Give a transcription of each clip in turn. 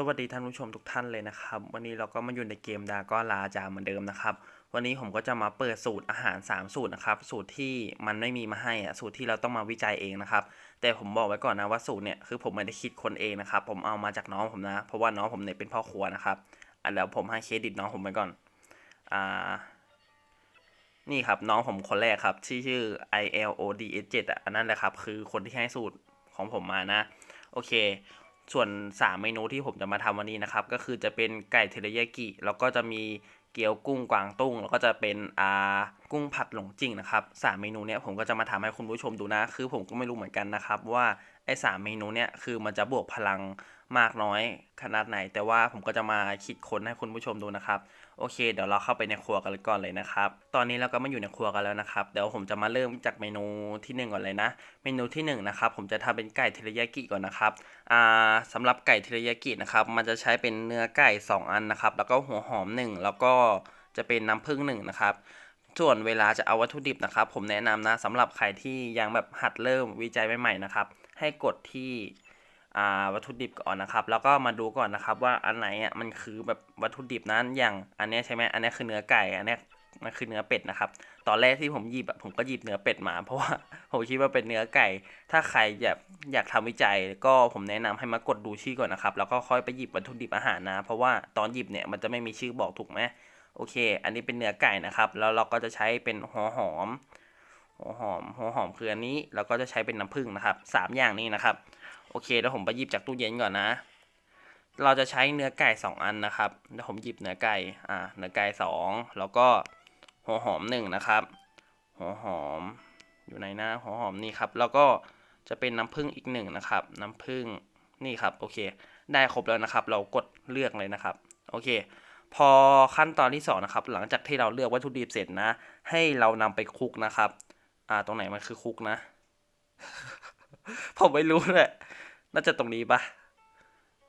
สวัสดีท่านผู้ชมทุกท่านเลยนะครับ วันนี้เราก็มาอยู่ในเกมดาก็ลาจาเหมือนเดิมนะครับ วันนี้ผมก็จะมาเปิดสูตรอาหาร 3 สูตรนะครับ สูตรที่มันไม่มีมาให้อะสูตรที่เราต้องมาวิจัยเองนะครับ แต่ผมบอกไว้ก่อนนะว่าสูตรเนี่ยคือผมไม่ได้คิดคนเองนะครับ ผมเอามาจากน้องผมนะ เพราะว่าน้องผมเนี่ยเป็นพ่อครัวนะครับอะแล้วผมให้เครดิตน้องผมไปก่อนอ่านี่ครับน้องผมคนแรกครับที่ชื่อ i l o d s 7อะอันนั้นแหละครับคือคนที่ให้สูตรของผมมานะ โอเค ส่วน 3 เมนูที่ผมจะมาทำวันนี้นะครับ ก็คือจะเป็นไก่เทริยากิ แล้วก็จะมีเกี๊ยวกุ้งกวางตุ้ง แล้วก็จะเป็นอ่ากุ้งผัดหลงจิ้งนะครับสเมนูเนี้ยผมก็จะมาทำให้คุณผู้ชมดูนะ คือผมก็ไม่รู้เหมือนกันนะครับว่าไอ้สเมนูเนี้ยคือมันจะบวกพลังมากน้อยขนาดไหน แต่ว่าผมก็จะมาคิดค้นให้คุณผู้ชมดูนะครับ โอเค เดี๋ยวเราเข้าไปในครัวกันก่อนเลยนะครับ ตอนนี้เราก็มาอยู่ในครัวกันแล้วนะครับ เดี๋ยวผมจะมาเริ่มจากเมนูที่หนึ่งก่อนเลยนะ เมนูที่หนึ่งนะครับผมจะทำเป็นไก่เทริยากิก่อนนะครับอ่าสำหรับไก่เทริยากินะครับมันจะใช้เป็นเนื้อไก่ 2 อันนะครับ แล้วก็หัวหอม 1 แล้วก็จะเป็นน้ำผึ้งหนึ่งนะครับส่วนเวลาจะเอาวัตถุดิบนะครับ ผมแนะนำนะสำหรับใครที่ยังแบบหัดเริ่มวิจัยใหม่ๆนะครับ ให้กดที่ วัตถุดิบก่อนนะครับ แล้วก็มาดูก่อนนะครับว่าอันไหนอะมันคือแบบวัตถุดิบนั้นอย่างอันนี้ใช่ไหมอันนี้คือเนื้อไก่อันนี้มันคือเนื้อเป็ดนะครับ ตอนแรกที่ผมหยิบผมก็หยิบเนื้อเป็ดมา เพราะว่าผมคิดว่าเป็นเนื้อไก่ ถ้าใครอยากอยากทำวิจัย ก็ผมแนะนำให้มากดดูชื่อก่อนนะครับ แล้วก็ค่อยไปหยิบวัตถุดิบอาหารนะ เพราะว่าตอนหยิบเนี่ยมันจะไม่มีชื่อบอกถูกไหมโอเค อันนี้เป็นเนื้อไก่นะครับ แล้วเราก็จะใช้เป็นหัวหอม หัวหอม หัวหอมคืออันนี้ แล้วก็จะใช้เป็นน้ำผึ้งนะครับสามอย่างนี้นะครับ โอเคแล้วผมไปหยิบจากตู้เย็นก่อนนะ เราจะใช้เนื้อไก่2อันนะครับแล้วผมหยิบเนื้อไก่อ่าเนื้อไก่2แล้วก็หัวหอม1นะครับ หัวหอมอยู่ในหน้าหัวหอมนี่ครับ แล้วก็จะเป็นน้ำผึ้งอีกหนึ่งนะครับ น้ำผึ้งนี่ครับโอเค ได้ครบแล้วนะครับ เรากดเลือกเลยนะครับโอเค พอขั้นตอนที่สองนะครับหลังจากที่เราเลือกวัตถุดิบเสร็จนะ ให้เรานำไปคลุกนะครับ อ่าตรงไหนมันคือคลุกนะ ผมไม่รู้เลย น่าจะตรงนี้ปะ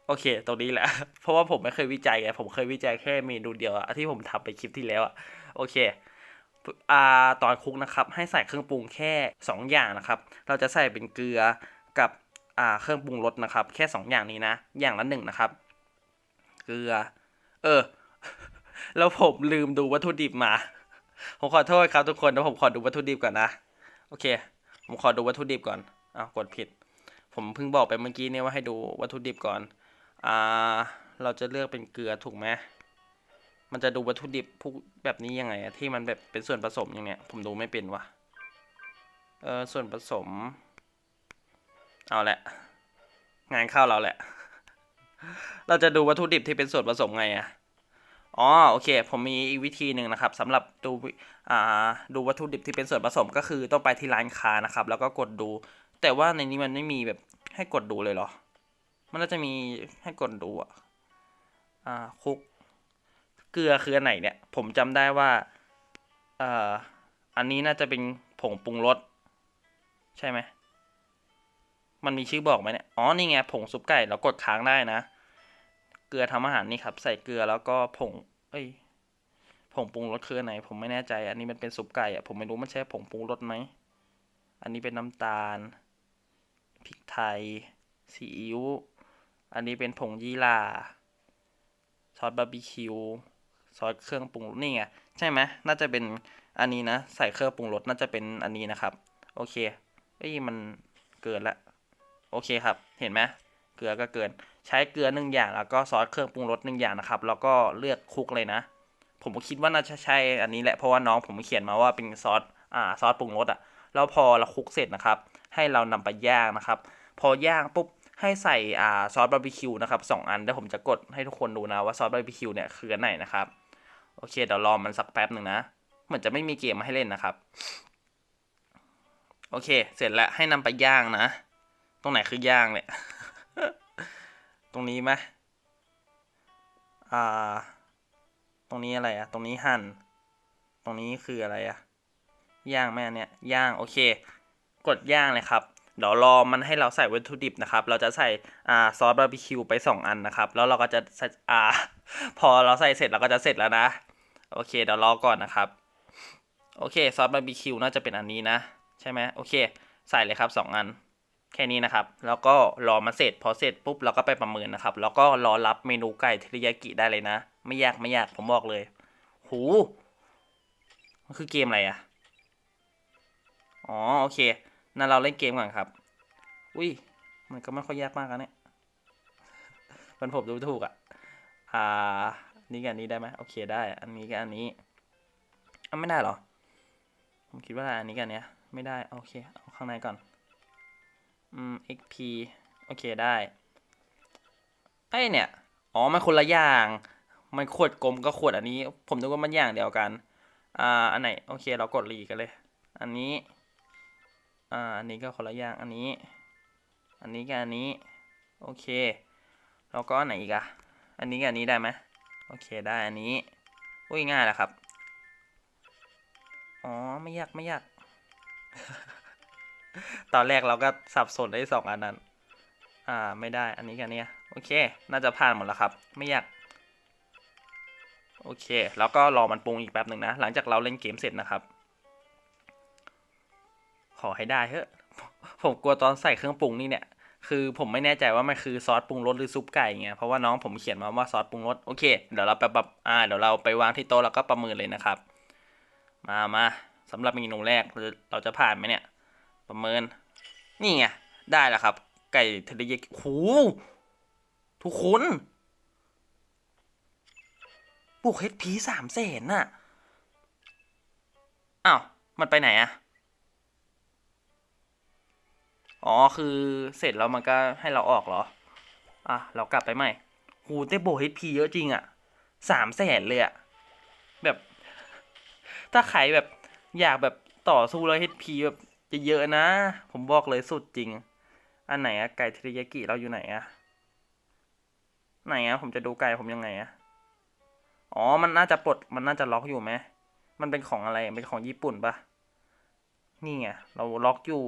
โอเค ตรงนี้แหละ เพราะว่าผมไม่เคยวิจัยไงผมเคยวิจัยแค่เมนูเดียวอะที่ผมทำไปคลิปที่แล้วอะโอเคอ่าตอนคุกนะครับ ให้ใส่เครื่องปรุงแค่ 2 อย่างนะครับ เราจะใส่เป็นเกลือกับอ่าเครื่องปรุงรสนะครับ แค่ 2 อย่างนี้นะ อย่างละหนึ่งนะครับ เกลือ เออ แล้วผมลืมดูวัตถุดิบมา ผมขอโทษครับทุกคนแล้วผมขอดูวัตถุดิบก่อนนะ โอเค ผมขอดูวัตถุดิบก่อนอ้าวกดผิด ผมเพิ่งบอกไปเมื่อกี้เนี่ยว่าให้ดูวัตถุดิบก่อน อ่า เราจะเลือกเป็นเกลือถูกไหมมันจะดูวัตถุดิบพวกแบบนี้ยังไงอะที่มันแบบเป็นส่วนผสมอย่างเนี้ย ผมดูไม่เป็นวะเออส่วนผสม เอาแหละ งานเข้าเราแหละ เราจะดูวัตถุดิบที่เป็นส่วนผสมไงอะอ๋อโอเค ผมมีอีกวิธีหนึ่งนะครับสำหรับดูอ่าดูวัตถุดิบที่เป็นส่วนผสมก็คือต้องไปที่ร้านค้านะครับ แล้วก็กดดู แต่ว่าในนี้มันไม่มีแบบให้กดดูเลยเหรอ มันน่าจะมีให้กดดูอะ อ่าคุก เกลือคืออันไหนเนี่ย ผมจำได้ว่าเอ่ออันนี้น่าจะเป็นผงปรุงรสใช่ไหม มันมีชื่อบอกไหมเนี่ย อ๋อ นี่ไง ผงซุปไก่เรากดค้างได้นะ เกลือทำอาหารนี่ครับ ใส่เกลือแล้วก็ผง เอ้ย ผงปรุงรสคืออันไหน ผมไม่แน่ใจ อันนี้มันเป็นซุปไก่อะผมไม่รู้มันใช่ผงปรุงรสไหม อันนี้เป็นน้ำตาล ริกไทยซีอิ๊วอันนี้เป็นผงยีราซอสบาร์บีคิวซอสเครื่องปรุงรสนี่ไงใช่ไหมน่าจะเป็นอันนี้นะ ใส่เครื่องปรุงรสน่าจะเป็นอันนี้นะครับ โอเคเอ้ยมันเกินละ โอเคครับ เห็นไหมเกลือก็เกิน ใช้เกลือหนึ่งอย่างแล้วก็ซอสเครื่องปรุงรสหนึ่งอย่างนะครับ แล้วก็เลือกคลุกเลยนะ ผมคิดว่าน่าจะใช่อันนี้แหละเพราะว่าน้องผมเขียนมาว่าเป็นซอสอ่าซอสปรุงรสอะแล้วพอเราคลุกเสร็จนะครับ ให้เรานำไปย่างนะครับ พอย่างปุ๊บให้ใส่อ่าซอสบาร์บีคิวนะครับสองอันแล้วผมจะกดให้ทุกคนดูนะว่าซอสบาร์บีคิวเนี่ยคืออันไหนนะครับโอเคเดี๋ยวรอมันสักแป๊บหนึ่งนะเหมือนจะไม่มีเกมมาให้เล่นนะครับ โอเค เสร็จแล้วให้นำไปย่างนะ ตรงไหนคือย่างเนี่ยตรงนี้ไหมอ่า ตรงนี้อะไรอะตรงนี้หั่น ตรงนี้คืออะไรอะย่างแม่เนี่ย ย่าง โอเค กดย่างเลยครับเดี๋ยวรอมันให้เราใส่วัตถุดิบนะครับ เราจะใส่อ่าซอสบาร์บีคิวไปสองอันนะครับ แล้วเราก็จะใส่อ่าพอเราใส่เสร็จเราก็จะเสร็จแล้วนะ โอเคเดี๋ยวรอก่อนนะครับ โอเคซอสบาร์บีคิวน่าจะเป็นอันนี้นะ ใช่ไหมโอเค ใส่เลยครับสองอัน แค่นี้นะครับ แล้วก็รอมาเสร็จ พอเสร็จปุ๊บเราก็ไปประเมินนะครับ แล้วก็รอรับเมนูไก่เทริยากิได้เลยนะ ไม่ยากไม่ยากผมบอกเลย หูมันคือเกมอะไรอะอ๋อโอเค นั่นเราเล่นเกมก่อนครับ อุ้ย มันก็ไม่ค่อยยากมากนะเนี่ย มันผมดูถูกอะอ่า นี่กับนนี้ได้ไหมโอเคได้ อันนี้กับอันนี้อะไม่ได้หรอ ผมคิดว่าอันนี้กับอันเนี้ย ไม่ได้ โอเค เอาข้างในก่อน อืม xp โอเคได้ ไอ้เนี่ย อ๋อ มันคนละอย่าง มันขวดกลมก็ขวดอันนี้ ผมนึกว่ามันอย่างเดียวกัน อ่า อันไหน โอเค เรากดรีกันเลย อันนี้ อ่าอันนี้ก็คนละอย่างอันนี้ อันนี้กับอันนี้ โอเค แล้วก็ไหนอีกอะอันนี้กับอันนี้ได้ไหมโอเคได้อันนี้อุ้ยง่ายแหละครับ อ๋อไม่ยากไม่ยาก ตอนแรกเราก็สับสนได้สองอันนั้น อ่าไม่ได้อันนี้กับนเนี้ยโอเค น่าจะผ่านหมดแล้วครับ ไม่ยากโอเค แล้วก็รอมันปรุงอีกแป๊บหนึ่งนะ หลังจากเราเล่นเกมเสร็จนะครับ ขอให้ได้เถอะ ผมกลัวตอนใส่เครื่องปรุงนี่เนี่ย คือผมไม่แน่ใจว่ามันคือซอสปรุงรสหรือซุปไก่ไงเพราะว่าน้องผมเขียนมาว่าซอสปรุงรส โอเค เดี๋ยวเราไปปรับอ่า เดี๋ยวเราไปวางที่โต๊ะแล้วก็ประเมินเลยนะครับ มามาสำหรับเมนูแรก เราจะผ่านไหมเนี่ย ประเมิน นี่ไง ได้แล้วครับ ไก่เทริยากิโหทุกคนบวกเฮดพีสามแสนน่ะ อ้าว มันไปไหนอะ อ๋อคือเสร็จแล้วมันก็ให้เราออกเหรอ อะ เรากลับไปใหม่หูแต่โบเฮดพีเยอะจริงอะสามแสนเลยอะแบบ ถ้าใครแบบอยากแบบต่อสู้แล้วเฮดพีแบบจะเยอะนะ ผมบอกเลยสุดจริง อันไหนอะไก่เทริยากิเราอยู่ไหนอะไหนอะผมจะดูไก่ผมยังไงอะอ๋อ มันน่าจะปลด มันน่าจะล็อกอยู่ไหม มันเป็นของอะไร เป็นของญี่ปุ่นปะนี่ไง เราล็อกอยู่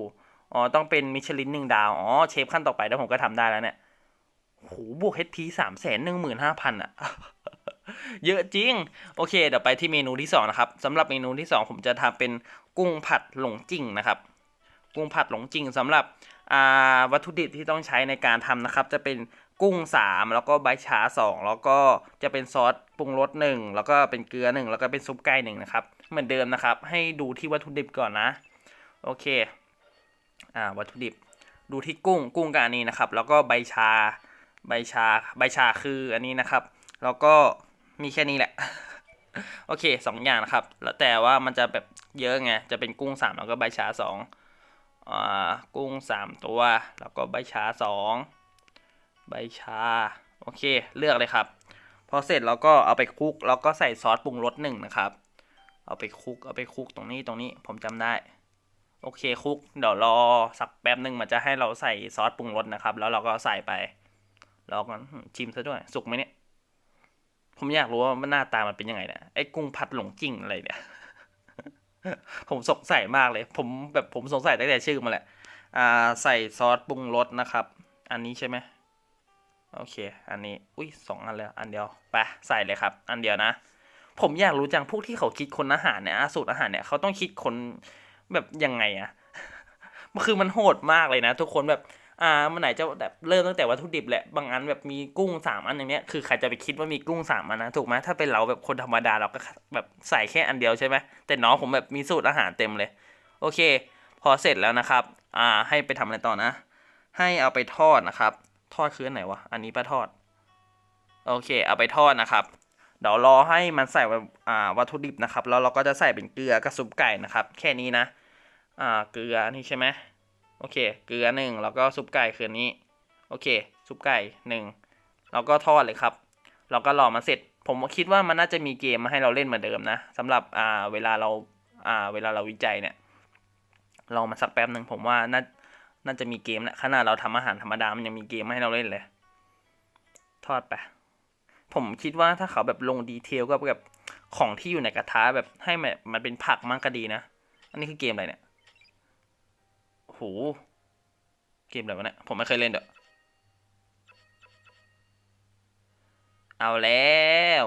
อ๋อ ต้องเป็นมิชลินหนึ่งดาว อ๋อ เชฟขั้นต่อไปแล้วผมก็ทำได้แล้วเนี่ยโหบวก HP สามแสนหนึ่งหมื่นห้าพันอะเยอะจริง โอเค เดี๋ยวไปที่เมนูที่สองนะครับสำหรับเมนูที่สองผมจะทำเป็นกุ้งผัดหลงจิ้งนะครับ กุ้งผัดหลงจิ้งสำหรับวัตถุดิบที่ต้องใช้ในการทำนะครับ จะเป็นกุ้งสามแล้วก็ใบชาสองแล้วก็จะเป็นซอสปรุงรสหนึ่งแล้วก็เป็นเกลือหนึ่งแล้วก็เป็นซุปไก่หนึ่งนะครับ เหมือนเดิมนะครับ ให้ดูที่วัตถุดิบก่อนนะ โอเค วัตถุดิบ ดูที่กุ้งกุ้งกับอันนี้นะครับ แล้วก็ใบชาใบชาใบชาคืออันนี้นะครับ แล้วก็มีแค่นี้แหละ โอเคสองอย่างนะครับ แล้วแต่ว่ามันจะแบบเยอะไง จะเป็นกุ้งสามแล้วก็ใบชาสองอ่ากุ้งสามตัว แล้วก็ใบชาสองใบชา โอเค เลือกเลยครับ พอเสร็จเราก็เอาไปคลุก แล้วก็ใส่ซอสปรุงรสหนึ่งนะครับ เอาไปคลุก เอาไปคลุกตรงนี้ตรงนี้ผมจำได้ โอเคคุก เดี๋ยวรอสักแป๊บหนึ่งมันจะให้เราใส่ซอสปรุงรสนะครับ แล้วเราก็ใส่ไปแล้วก็ชิมซะด้วย สุกไหมเนี่ย ผมอยากรู้ว่ามันหน้าตามันเป็นยังไงเนี่ยไอ้กุ้งผัดหลงจิ้งอะไรเนี่ย ผมสงสัยมากเลย ผมแบบผมสงสัยตั้งแต่ชื่อมาแหละ อ่า ใส่ซอสปรุงรสนะครับ อันนี้ใช่ไหมโอเค อันนี้ อุ้ยสองอันเลย อันเดียว ไป ใส่เลยครับ อันเดียวนะ ผมอยากรู้จังพวกที่เขาคิดคนอาหารเนี่ย สูตรอาหารเนี่ย เขาต้องคิดคน แบบยังไงอะคือมันโหดมากเลยนะ ทุกคนแบบอ่ามันไหนจะแบบเริ่มตั้งแต่วัตถุดิบแหละบางอันแบบมีกุ้งสามอันอย่างเนี้ยคือใครจะไปคิดว่ามีกุ้งสามอันนะถูกไหมถ้าเป็นเราแบบคนธรรมดาเราก็แบบใส่แค่อันเดียวใช่ไหมแต่น้องผมแบบมีสูตรอาหารเต็มเลย โอเค พอเสร็จแล้วนะครับ อ่า ให้ไปทำอะไรต่อนะ ให้เอาไปทอดนะครับ ทอดคืออันไหนวะอันนี้ปะทอด โอเค เอาไปทอดนะครับเดี๋ยวรอให้มันใส่วัตอ่าวัตถุดิบนะครับแล้วเราก็จะใส่เป็นเกลือกับซุปไก่นะครับ แค่นี้นะ อ่าเกลือนี่ใช่ไหมโอเค เกลือหนึ่งแล้วก็ซุปไก่คืออนนี้ โอเค ซุปไก่หนึ่งแล้วก็ทอดเลยครับ เราก็รอมันเสร็จ ผมคิดว่ามันน่าจะมีเกมมาให้เราเล่นเหมือนเดิมนะสำหรับอ่าเวลาเราอ่าเวลาเราวิจัยเนี่ยลองมาสักแป๊บหนึ่งผมว่าน่าน่าจะมีเกมแหละขนาดเราทำอาหารธรรมดามันยังมีเกมมาให้เราเล่นเลย ทอดไป ผมคิดว่าถ้าเขาแบบลงดีเทลก็แบบของที่อยู่ในกระทะแบบให้มันเป็นผักมากก็ดีนะ อันนี้คือเกมอะไรเนี่ย หเกมอะไรวะเนี่ยผมไม่เคยเล่นเด้อเอาแล้ว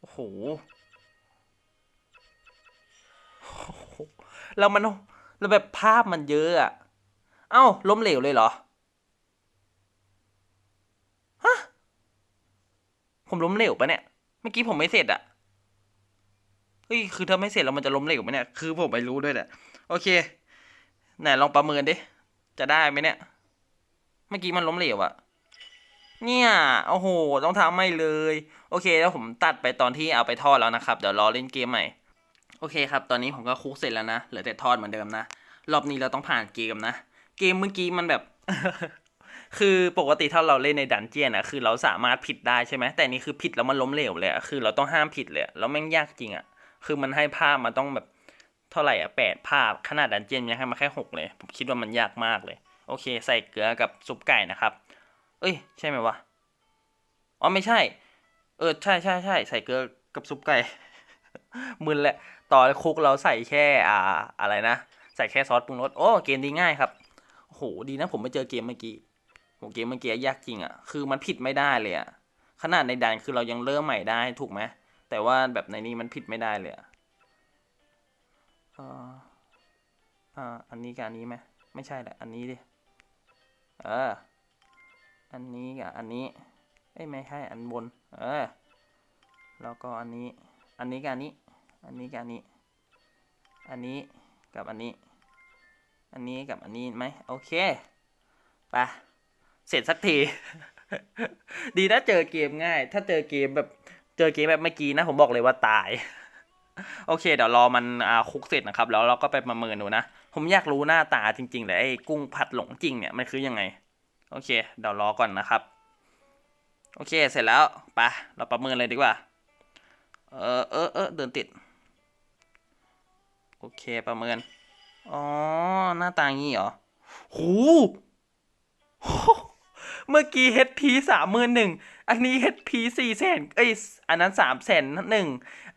โอ้โหแล้วมันแล้วแบบภาพมันเยอะอะเอ้า ล้มเหลวเลยเหรอ ฮะ ผมล้มเหลวปะเนี่ย เมื่อกี้ผมไม่เสร็จอะ เฮ้ยคือถ้าไม่เสร็จแล้วมันจะล้มเหลวไหมเนี่ยคือผมไม่รู้ด้วยแหละโอเคไหนลองประเมินดิจะได้ไหมเนี่ย เมื่อกี้มันล้มเหลวอะเนี่ยโอ้โหต้องทำไม่เลย โอเค แล้วผมตัดไปตอนที่เอาไปทอดแล้วนะครับเดี๋ยวรอเล่นเกมใหม่โอเคครับ ตอนนี้ผมก็คุกเสร็จแล้วนะเหลือแต่ทอดเหมือนเดิมนะรอบนี้เราต้องผ่านเกมนะ เกมเมื่อกี้มันแบบ คือปกติถ้าเราเล่นในดันเจียนอะคือเราสามารถผิดได้ใช่ไหมแต่นี่คือผิดแล้วมันล้มเหลวเลยอะคือเราต้องห้ามผิดเลยแล้วแม่งยากจริงอะ คือมันให้ภาพมันต้องแบบเท่าไหร่อะแปดภาพขนาดดันเจียนยังให้มาแค่หกเลย ผมคิดว่ามันยากมากเลย โอเค ใส่เกลือกับซุปไก่นะครับ เอ้ย ใช่ไหมวะ อ๋อไม่ใช่ เออ ใช่ใช่ใช่ใส่เกลือกับซุปไก่มึนแหละต่อคุกเราใส่แค่อ่าอะไรนะ ใส่แค่ซอสปรุงรสโอ้เกมดีง่ายครับโอ้โหดีนะผมไม่เจอเกมเมื่อกี้โหเกมเมื่อกี้ยากจริงอะ่ะ คือมันผิดไม่ได้เลยอะ่ะขนาดในด่านคือเรายังเริ่มใหม่ได้ถูกไหม แต่ว่าแบบในนี้มันผิดไม่ได้เลยอะเอ่ออ่าอันนี้กับอันนี้ไหมไม่ใช่แหละอันนี้ดิเอออันนี้กับอันนี้เอ้ยไม่ใช่อันบน เออแล้วก็อันนี้ อันนี้กับอันนี้ อันนี้กับอันนี้ อันนี้กับอันนี้ อันนี้กับอันนี้ไหมโอเคไปเสร็จสักที ดีนะเจอเกมง่าย ถ้าเจอเกมแบบ เจอเกมแบบเมื่อกี้นะผมบอกเลยว่าตาย โอเค เดี๋ยวรอมันอ่าคุกเสร็จนะครับ แล้วเราก็ไปประเมินดูนะ ผมอยากรู้หน้าตาจริงๆเลยไอ้กุ้งผัดหลงจริงเนี่ยมันคือยังไง โอเค เดี๋ยวรอก่อนนะครับ โอเค เสร็จแล้วไปเราประเมินเลยดีกว่า เออเออเออเดินติด โอเคประเมิน อ๋อ หน้าตางี้เหรอ หู เมื่อกี้ HP สามหมื่นหนึ่งอันนี้ HP สี่แสนเอ้ยอันนั้นสามแสนหนึ่ง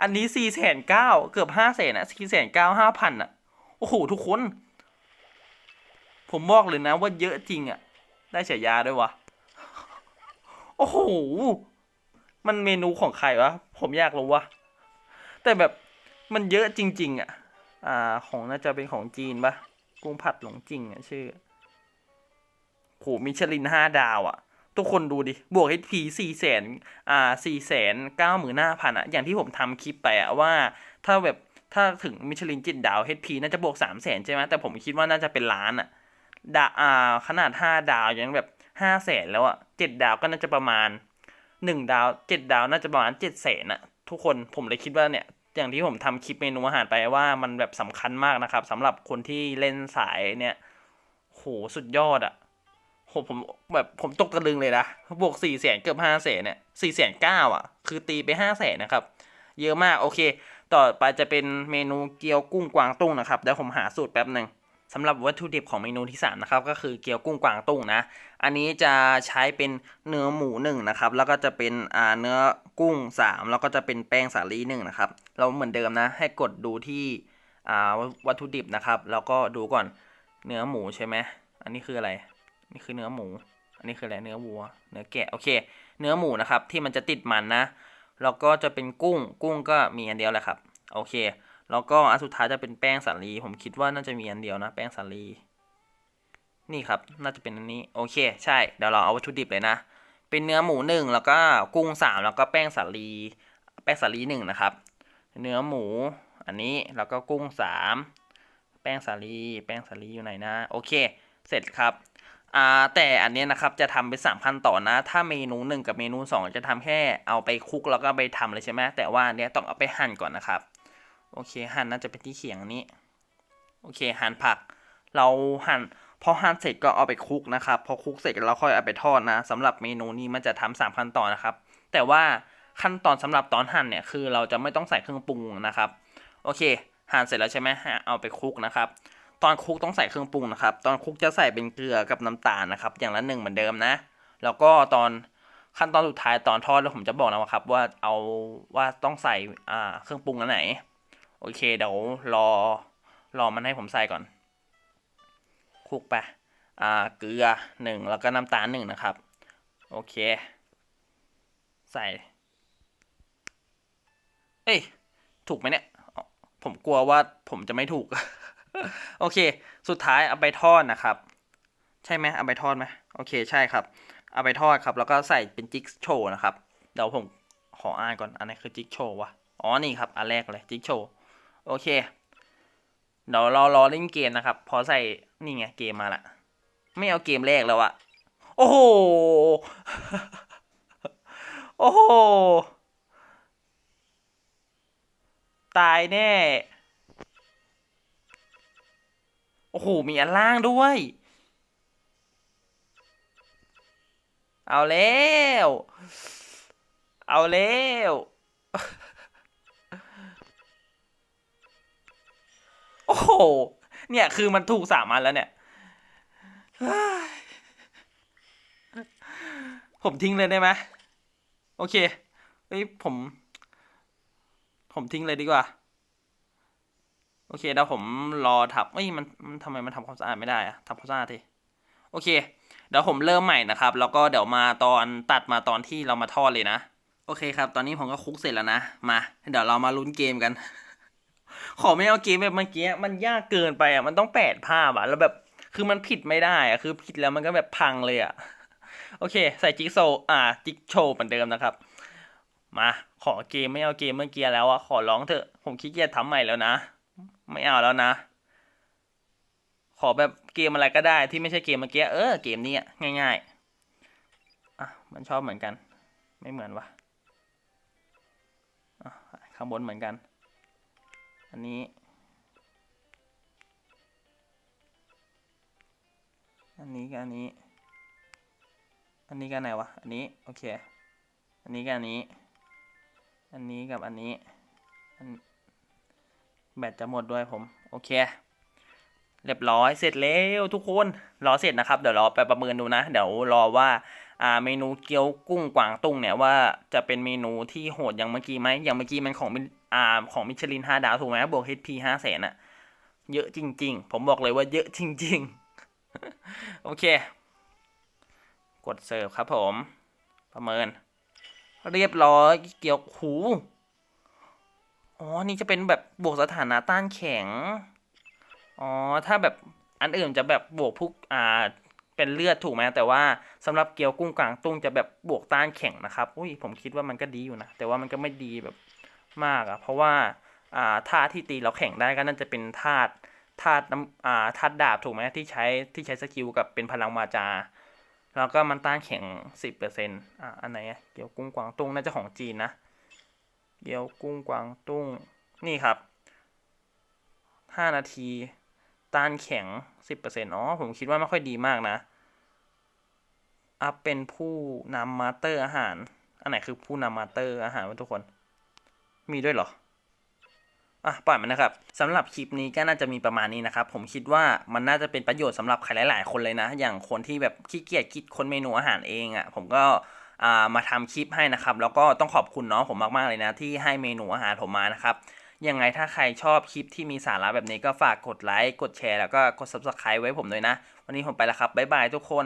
อันนี้สี่แสนเก้าเกือบห้าแสนอะสี่แสนเก้าห้าพันอะโอ้โหทุกคน ผมบอกเลยนะว่าเยอะจริงอะได้ฉายาด้วยวะโอ้โหมันเมนูของใครวะผมอยากรู้วะแต่แบบมันเยอะจริง ๆอะอ่าของน่าจะเป็นของจีนปะกุ้งผัดหลงจริงอะชื่อ โหมิชลินห้าดาวอะ ทุกคนดูดิ บวก HP สี่แสนอ่าสี่แสนเก้าหมื่นห้าพันอะ อย่างที่ผมทำคลิปไปอะว่าถ้าแบบถ้าถึงมิชลินจิตดาว HP น่าจะบวกสามแสนใช่ไหมแต่ผมคิดว่าน่าจะเป็นล้านอะดาอ่าขนาดห้าดาวยังแบบห้าแสนแล้วอะเจ็ดดาวก็น่าจะประมาณหนึ่งดาวเจ็ดดาวน่าจะประมาณเจ็ดแสนอะ ทุกคนผมเลยคิดว่าเนี่ยอย่างที่ผมทำคลิปเมนูอาหารไปว่ามันแบบสำคัญมากนะครับสำหรับคนที่เล่นสายเนี่ยโหสุดยอดอะ โหผมแบบผมตกตะลึงเลยนะ บวกสี่แสนเกือบห้าแสนเนี่ยสี่แสนเก้าอะ คือตีไปห้าแสนนะครับ เยอะมากโอเค ต่อไปจะเป็นเมนูเกี๊ยวกุ้งกวางตุ้งนะครับเดี๋ยวผมหาสูตรแป๊บหนึ่งสำหรับวัตถุดิบของเมนูที่สามนะครับ ก็คือเกี๊ยวกุ้งกวางตุ้งนะ อันนี้จะใช้เป็นเนื้อหมูหนึ่งนะครับ แล้วก็จะเป็นอ่าเนื้อกุ้งสามแล้วก็จะเป็นแป้งสาลีหนึ่งนะครับ เราเหมือนเดิมนะ ให้กดดูที่อ่าวัตถุดิบนะครับ แล้วก็ดูก่อนเนื้อหมูใช่ไหม อันนี้คืออะไร นี่คือเนื้อหมู อันนี้คืออะไรเนื้อวัว เนื้อแกะ โอเค เนื้อหมูนะครับ ที่มันจะติดมันนะ แล้วก็จะเป็นกุ้ง กุ้งก็มีอันเดียวแหละครับ โอเค แล้วก็อันสุดท้ายจะเป็นแป้งสาลี ผมคิดว่าน่าจะมีอันเดียวนะ แป้งสาลี นี่ครับ น่าจะเป็นอันนี้ โอเค ใช่ เดี๋ยวเราเอาวัตถุดิบเลยนะ เป็นเนื้อหมูหนึ่งแล้วก็กุ้งสามแล้วก็แป้งสาลี แป้งสาลีหนึ่งนะครับ เนื้อหมู อันนี้ แล้วก็กุ้งสามแป้งสาลี แป้งสาลีอยู่ไหนนะ โอเค เสร็จครับ อ่าแต่อันนี้นะครับจะทำเป็นสามขั้นตอนนะ ถ้าเมนูหนึ่งกับเมนูสองจะทำแค่เอาไปคลุกแล้วก็ไปทำเลยใช่ไหมแต่ว่าเนี้ยต้องเอาไปหั่นก่อนนะครับโอเคหั่นน่าจะเป็นที่เขียงนี้โอเคหั่นผัก เราหั่นพอหั่นเสร็จก็เอาไปคลุกนะครับพอคลุกเสร็จเราค่อยเอาไปทอดนะสำหรับเมนูนี้มันจะทำสามขั้นตอนนะครับ แต่ว่าขั้นตอนสำหรับตอนหั่นเนี่ยคือเราจะไม่ต้องใส่เครื่องปรุงนะครับ โอเคหั่นเสร็จแล้วใช่ไหมเอาไปคลุกนะครับ ตอนคลุกต้องใส่เครื่องปรุงนะครับ ตอนคลุกจะใส่เป็นเกลือกับน้ำตาลนะครับ อย่างละหนึ่งเหมือนเดิมนะ แล้วก็ตอนขั้นตอนสุดท้ายตอนทอดแล้วผมจะบอกนะครับ ว่าเอาว่าต้องใส่อ่าเครื่องปรุงอันไหน โอเคเดี๋ยวรอรอมันให้ผมใส่ก่อนคลุกไปอ่าเกลือหนึ่งแล้วก็น้ำตาลหนึ่งนะครับ โอเค ใส่ เอ้ยถูกไหมเนี่ยผมกลัวว่าผมจะไม่ถูก โอเค สุดท้ายเอาไปทอดนะครับ ใช่ไหมเอาไปทอดไหมโอเคใช่ครับ เอาไปทอดครับ แล้วก็ใส่เป็นจิ๊กโชว์นะครับ เดี๋ยวผมขออ่านก่อนอันนี้คือจิ๊กโชว์วะอ๋อนี่ครับอันแรกเลยจิ๊กโชว์โอเคเดี๋ยวรารอเล่นเกมนะครับ พอใส่นี่ไงเกมมาละไม่เอาเกมแรกแล้วอะโอ้โหโอ้โหตายแน่ โอ้โห มีอันล่างด้วย เอาแล้ว เอาแล้ว โอ้โห เนี่ย คือมันถูกสามอันแล้วเนี่ยเฮ้ยผมทิ้งเลยได้ไหม โอเคเฮ้ยผม ผมทิ้งเลยดีกว่า โอเคเดี๋ยวผมรอทับเอ้ยมันมันทำไมมันทำความสะอาดไม่ได้อะทำความสะอาดทีโอเค เดี๋ยวผมเริ่มใหม่นะครับ แล้วก็เดี๋ยวมาตอนตัดมาตอนที่เรามาทอดเลยนะ โอเคครับ ตอนนี้ผมก็คุกเสร็จแล้วนะ มา เดี๋ยวเรามาลุ้นเกมกัน ขอไม่เอาเกมแบบเมื่อกี้ มันยากเกินไปอะ มันต้องแปดภาพอะ แล้วแบบ คือมันผิดไม่ได้อะ คือผิดแล้วมันก็แบบพังเลยอะ โอเค ใส่จิ๊กโซ อ่า จิ๊กโชว์เหมือนเดิมนะครับ มา ขอเกมไม่เอาเกมเมื่อกี้แล้วอะ ขอร้องเถอะ ผมขี้เกียจทำใหม่แล้วนะ ไม่เอาแล้วนะ ขอแบบเกมอะไรก็ได้ที่ไม่ใช่เกมเมื่อกี้เออเกมนี้อะง่าย ๆ อะ มันชอบเหมือนกัน ไม่เหมือนวะอะข้างบนเหมือนกัน อันนี้อันนี้กับอันนี้ อันนี้กันไหนวะ อันนี้ โอเค อันนี้กับอันนี้ อันนี้กับอันนี้ อัน แบตจะหมดด้วยผม โอเค เรียบร้อยเสร็จแล้วทุกคน รอเสร็จนะครับ เดี๋ยวรอไปประเมินดูนะ เดี๋ยวรอว่าอ่าเมนูเกี๊ยวกุ้งกวางตุ้งเนี่ยว่าจะเป็นเมนูที่โหดอย่างเมื่อกี้ไหมอย่างเมื่อกี้มันของมิอ่าของมิชลินห้าดาวถูกไหมบวก HP ห้าแสนอะเยอะจริง ๆ ผมบอกเลยว่าเยอะจริง ๆ โอเค กดเสิร์ฟครับผม ประเมิน เรียบร้อยเกี่ยวหู อ๋อ นี่จะเป็นแบบบวกสถานะต้านแข็ง อ๋อ ถ้าแบบอันอื่นจะแบบบวกพวกอ่า เป็นเลือดถูกไหมแต่ว่าสำหรับเกี๊ยวกุ้งกลางตุ้งจะแบบบวกต้านแข็งนะครับ อุ้ย ผมคิดว่ามันก็ดีอยู่นะ แต่ว่ามันก็ไม่ดีแบบมากอะเพราะว่าอ่าธาตุที่ตีเราแข็งได้ก็น่าจะเป็นธาตุธาตุน้ำอ่าธาตุดาบถูกไหมที่ใช้ที่ใช้สกิลกับเป็นพลังวาจา แล้วก็มันต้านแข็งสิบเปอร์เซ็นต์อ่าอันไหนเกี๊ยวกุ้งกวางตุ้งน่าจะของจีนนะ เกี๊ยวกุ้งกวางตุ้ง นี่ครับห้านาที ต้านแข็งสิบเปอร์เซ็นต์อ๋อ ผมคิดว่าไม่ค่อยดีมากนะ อัพเป็นผู้นำมาสเตอร์อาหาร อันไหนคือผู้นำมาสเตอร์อาหารวะทุกคน มีด้วยเหรออะปล่อยมันนะครับสำหรับคลิปนี้ก็น่าจะมีประมาณนี้นะครับ ผมคิดว่ามันน่าจะเป็นประโยชน์สำหรับใครหลาย ๆ คนเลยนะ อย่างคนที่แบบขี้เกียจคิดคนเมนูอาหารเองอะ่ะ ผมก็ มาทำคลิปให้นะครับ แล้วก็ต้องขอบคุณน้องผมมาก ๆ เลยนะ ที่ให้เมนูอาหารผมมานะครับ ยังไงถ้าใครชอบคลิปที่มีสาระแบบนี้ก็ฝากกดไลค์ กดแชร์ แล้วก็กด subscribe ไว้ผมด้วยนะ วันนี้ผมไปแล้วครับ บ๊ายบายทุกคน